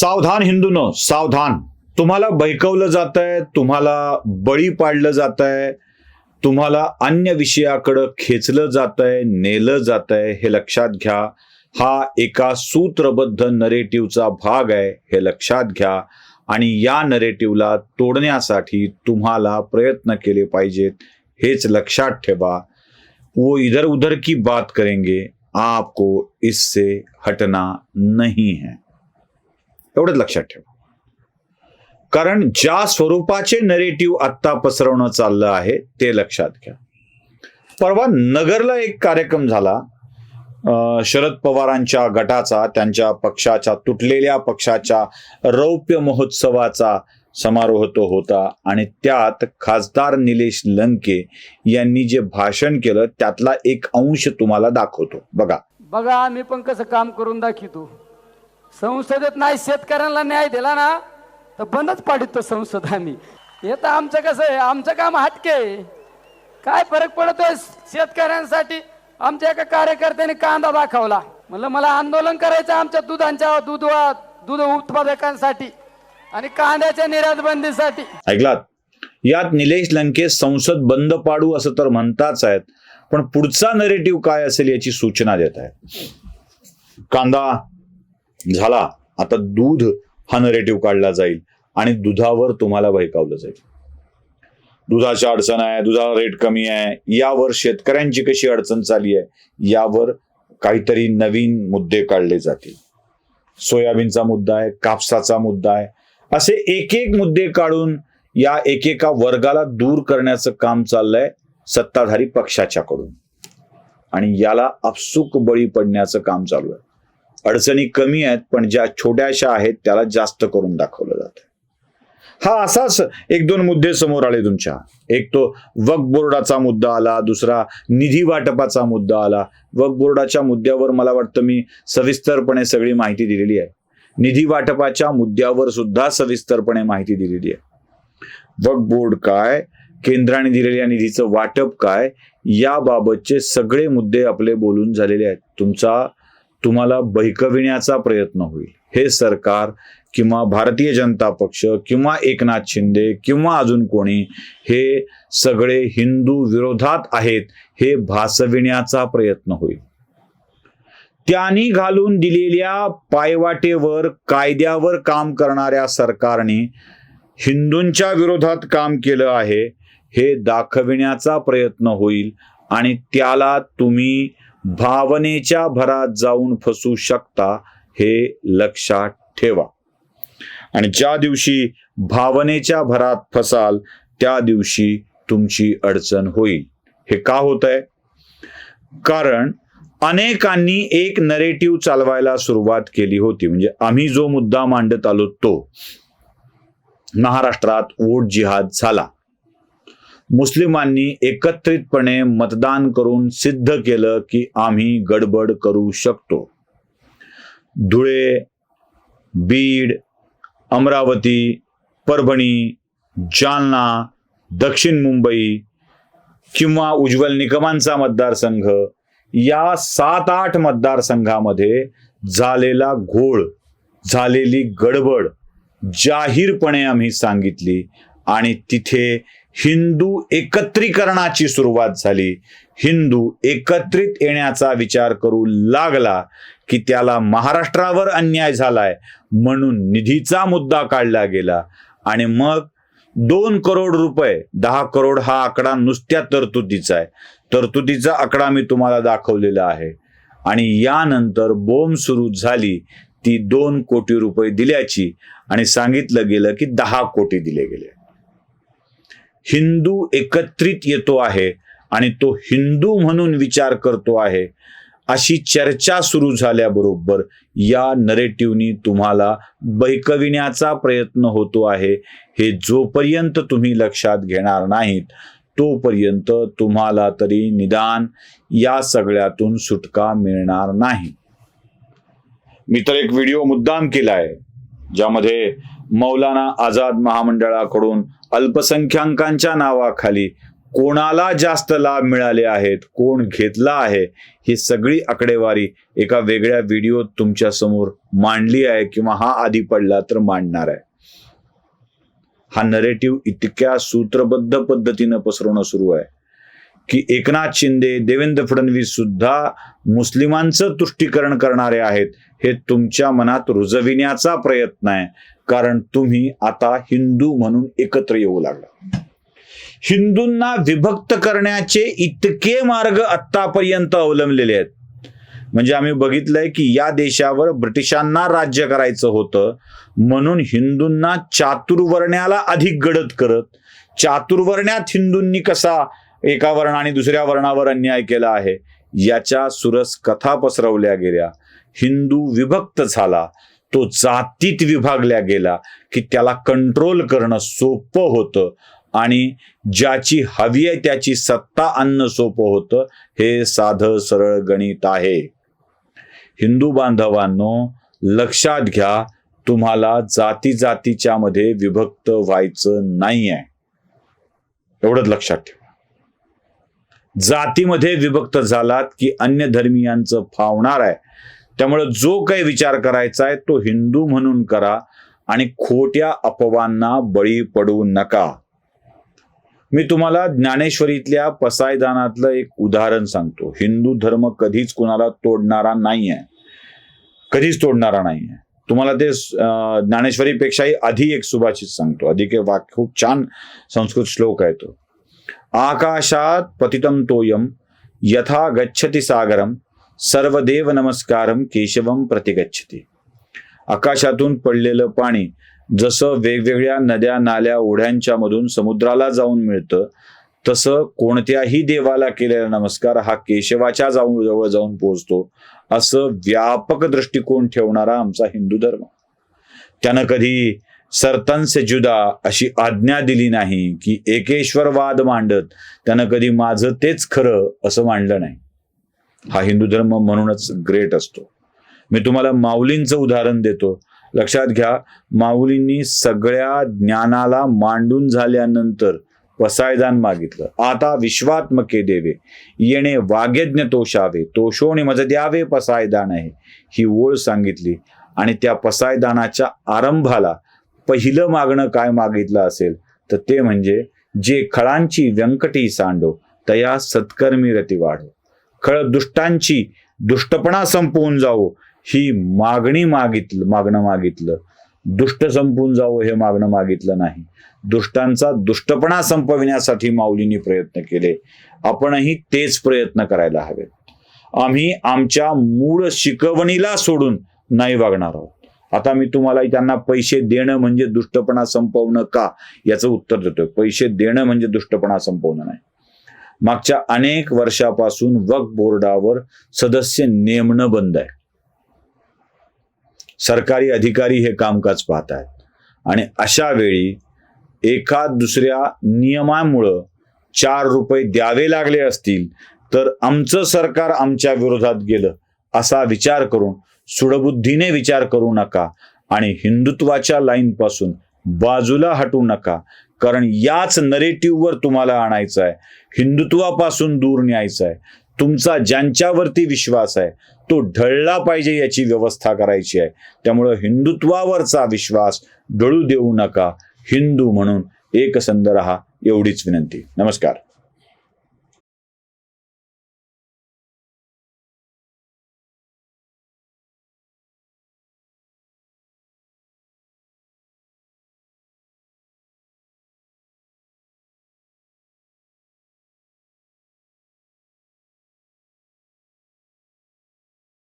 सावधान हिंदून सावधान. तुम्हाला बैकवलं जात आहे तुम्हाला बळी पाडलं जात आहे तुम्हाला अन्य विषयाकडं खेचलं जात आहे नेलं जात आहे हे लक्षात घ्या. हा एका सूत्रबद्ध नरेटिव्हचा भाग आहे हे लक्षात घ्या. आणि या नरेटिव्हला तोडण्यासाठी तुम्हाला प्रयत्न केले पाहिजेत हेच लक्षात ठेवा. वो इधर उधर की बात करेंगे आपको इससे हटना नहीं है. एवढंच लक्षात ठेवा. कारण ज्या स्वरूपाचे नरेटिव्ह आत्ता पसरवणं चाललं आहे ते लक्षात घ्या. परवा नगरला एक कार्यक्रम झाला. शरद पवारांच्या गटाचा त्यांच्या पक्षाच्या तुटलेल्या पक्षाच्या रौप्य महोत्सवाचा समारोह तो होता. आणि त्यात खासदार निलेश लंके यांनी जे भाषण केलं त्यातला एक अंश तुम्हाला दाखवतो. बघा. बघा आम्ही पण कसं काम करून दाखवतो संसदेत नाही शेतकऱ्यांना न्याय दिला ना तर बंदच पाडितो संसद आम्ही. हे तर आमचं कसं आहे आमचं काम हटके आहे. काय फरक पडतोय शेतकऱ्यांसाठी? आमच्या एका कार्यकर्त्याने कांदा दाखवला म्हणलं मला आंदोलन करायचं आमच्या दुधांच्या दूध दूध उत्पादकांसाठी आणि कांद्याच्या निर्यात बंदीसाठी ऐकलात यात निलेश लंके संसद बंद पाडू असं तर म्हणताच आहेत पण पुढचा नरेटिव्ह काय असेल याची सूचना देत आहेत. कांदा झाला. आता दूध हा नरेटिव्ह काढला जाईल आणि दुधावर तुम्हाला भयकावलं जाईल. दुधाच्या अडचण आहे दुधाला रेट कमी आहे. यावर शेतकऱ्यांची कशी अडचण चालली आहे यावर काहीतरी नवीन मुद्दे काढले जातील. सोयाबीनचा मुद्दा आहे कापसाचा मुद्दा आहे. असे एक एक मुद्दे काढून या एकेका वर्गाला दूर करण्याचं काम चाललंय सत्ताधारी पक्षाच्याकडून. आणि याला अपसुक बळी पडण्याचं काम चालू आहे. अडचणी कमी आहेत पण ज्या छोट्याशा आहेत त्याला जास्त करून दाखवलं जात हा असाच एक दोन मुद्दे समोर आले तुमच्या. एक तो वक्फ बोर्डाचा मुद्दा आला दुसरा निधी वाटपाचा मुद्दा आला. वक्फ बोर्डाच्या मुद्द्यावर मला वाटतं मी सविस्तरपणे सगळी माहिती दिलेली आहे. निधी वाटपाच्या मुद्द्यावर सुद्धा सविस्तरपणे माहिती दिलेली आहे. वक्फ बोर्ड काय केंद्राने दिलेल्या निधीचं वाटप काय याबाबतचे सगळे मुद्दे आपले बोलून झालेले आहेत. तुमचा तुम्हाला बहिकविण्याचा प्रयत्न होईल. हे सरकार किंवा भारतीय जनता पक्ष किंवा एकनाथ शिंदे किंवा अजून कोणी हे सगळे हिंदू विरोधात आहेत हे भासविण्याचा प्रयत्न होईल. त्यांनी घालून दिलेल्या पायवाटेवर कायद्यावर काम करणाऱ्या सरकारने हिंदूंच्या विरोधात काम केलं आहे हे दाखविण्याचा प्रयत्न होईल आणि त्याला तुम्ही भावनेच्या भरात जाऊन फसू शकता हे लक्षात ठेवा. आणि ज्या दिवशी भावनेच्या भरात फसाल त्या दिवशी तुमची अडचण होईल. हे का होत आहे कारण अनेकांनी एक नरेटिव्ह चालवायला सुरुवात केली होती. म्हणजे आम्ही जो मुद्दा मांडत आलो तो महाराष्ट्रात वोट जिहाद झाला. मुस्लिमांनी एकत्रितपणे मतदान करून सिद्ध केलं की आम्ही गडबड करू शकतो. धुळे बीड अमरावती परभणी जालना दक्षिण मुंबई किंवा उज्ज्वल निकमांचा मतदारसंघ या सात आठ मतदारसंघामध्ये झालेला घोळ झालेली गडबड जाहीरपणे आम्ही सांगितली आणि तिथे हिंदू एकत्रीकरणाची सुरुवात झाली. हिंदू एकत्रित येण्याचा विचार करू लागला की त्याला महाराष्ट्रावर अन्याय झालाय म्हणून निधीचा मुद्दा काढला गेला. आणि मग दोन करोड रुपये दहा करोड हा आकडा नुसत्या तरतुदीचा आहे. तरतुदीचा आकडा मी तुम्हाला दाखवलेला आहे. आणि यानंतर बोंब सुरू झाली ती दोन कोटी रुपये दिल्याची आणि सांगितलं गेलं की दहा कोटी दिले गेले. हिंदू एकत्रित येतो आहे आणि तो हिंदू म्हणून विचार करतो आहे अशी चर्चा सुरू झाल्याबरोबर या नरेटिव्हनी तुम्हाला बैकविण्याचा प्रयत्न होतो आहे. हे जोपर्यंत तुम्ही लक्षात घेणार नाहीत तोपर्यंत तुम्हाला तरी निदान या सगळ्यातून सुटका मिळणार नाही. मी तर एक व्हिडिओ मुद्दाम केलाय ज्यामध्ये मौलाना आझाद महामंडळाकडून अल्पसंख्याकांच्या नावाखाली कोणाला जास्त लाभ मिळाले आहेत कोण घेतला आहे ही सगळी आकडेवारी एका वेगळ्या व्हिडिओत तुमच्यासमोर मांडली आहे किंवा हा आधी पडला तर मांडणार आहे. हा नरेटिव्ह इतक्या सूत्रबद्ध पद्धतीनं पसरवणं सुरू आहे की एकनाथ शिंदे देवेंद्र फडणवीस सुद्धा मुस्लिमांचं तुष्टीकरण करणारे आहेत हे तुमच्या मनात रुजविण्याचा प्रयत्न आहे. कारण तुम्ही आता हिंदू म्हणून एकत्र येऊ लागला. हिंदूंना विभक्त करण्याचे इतके मार्ग आत्तापर्यंत अवलंबलेले आहेत. म्हणजे आम्ही बघितलंय की या देशावर ब्रिटिशांना राज्य करायचं होतं. म्हणून हिंदूंना चातुर्वर्ण्याला अधिक गडद करत चातुर्वर्ण्यात हिंदूंनी कसा एका वर्ण आणि दुसऱ्या वर्णावर अन्याय केला आहे याच्या सुरस कथा पसरवल्या गेल्या. हिंदू विभक्त झाला. तो जातीत विभागल्या गेला की त्याला कंट्रोल करणं सोपं होतं आणि ज्याची हवी आहे त्याची सत्ता आणणं सोपं होतं हे साधं सरळ गणित आहे. हिंदू बांधवांनो लक्षात घ्या तुम्हाला जाती जातीच्या मध्ये विभक्त व्हायचं नाही आहे एवढंच लक्षात ठेवा. जातीमध्ये विभक्त झालात की अन्य धर्मियांचं फावणार आहे. त्यामुळे जो काही विचार करायचा आहे तो हिंदू म्हणून करा आणि खोट्या अपवांना बळी पडू नका. मी तुम्हाला ज्ञानेश्वरीतल्या पसायदानातलं एक उदाहरण सांगतो. हिंदू धर्म कधीच कुणाला तोडणारा नाही आहे कधीच तोडणारा नाही आहे तुम्हाला ते ज्ञानेश्वरीपेक्षाही आधी एक सुभाषित सांगतो. अधिक एक वाक्य खूप छान संस्कृत श्लोक आहे तो. आकाशात पतितम तोयम यथा गच्छति सागरम सर्वदेव नमस्कारम केशवम प्रतिगच्छति. आकाशातून पडलेलं पाणी जसं वेगवेगळ्या नद्या नाल्या ओढ्यांच्या मधून समुद्राला जाऊन मिळतं तसं कोणत्याही देवाला केलेला नमस्कार हा केशवाच्या जाऊन जवळ जाऊन पोहोचतो असं व्यापक दृष्टिकोन ठेवणारा आमचा हिंदू धर्म. त्यानं कधी सरतन जुदा अशी आज्ञा दिली नाही की एकेश्वरवाद मांडत त्यानं कधी माझं तेच खरं असं मांडलं नाही. हा हिंदू धर्म म्हणूनच ग्रेट असतो. मी तुम्हाला माऊलींचं उदाहरण देतो. लक्षात घ्या माऊलींनी सगळ्या ज्ञानाला मांडून झाल्यानंतर पसायदान मागितलं. आता विश्वात्मके देवे येणे वाग्यज्ञ तोषावे तोषोणे मज द्यावे पसायदान आहे ही ओळ सांगितली. आणि त्या पसायदानाच्या आरंभाला पहिलं मागणं काय मागितलं असेल तर ते म्हणजे जे खळांची व्यंकटी सांडो तया सत्कर्मी रती वाढो खळ दुष्टांची दुष्टपणा संपवून जावो ही मागणी मागितलं मागणं मागितलं. दुष्ट संपून जावं हे मागणं मागितलं नाही. दुष्टांचा दुष्टपणा संपविण्यासाठी माऊलींनी प्रयत्न केले. आपणही तेच प्रयत्न करायला हवेत. आम्ही आमच्या मूळ शिकवणीला सोडून नाही वागणार आहोत. आता मी तुम्हाला त्यांना पैसे देणं म्हणजे दुष्टपणा संपवणं का? याचं उत्तर देतोय. पैसे देणं म्हणजे दुष्टपणा संपवणं नाही. मागच्या अनेक वर्षापासून वक्फ बोर्डावर सदस्य नेमणं बंद आहे. सरकारी अधिकारी हे कामकाज पाहत आहेत आणि अशा वेळी एका दुसऱ्या नियमामुळं चार रुपये द्यावे लागले असतील तर आमचं सरकार आमच्या विरोधात गेलं असा विचार करून सुडबुद्धीने विचार करू नका आणि हिंदुत्वाच्या लाईन पासून बाजूला हटू नका कारण याच नरेटिव्हवर तुम्हाला आणायचं आहे हिंदुत्वापासून दूर न्यायचं आहे. तुमचा ज्यांच्यावरती विश्वास आहे तो ढळला पाहिजे याची व्यवस्था करायची आहे. त्यामुळं हिंदुत्वावरचा विश्वास ढळू देऊ नका. हिंदू म्हणून एकसंध रहा एवढीच विनंती. नमस्कार.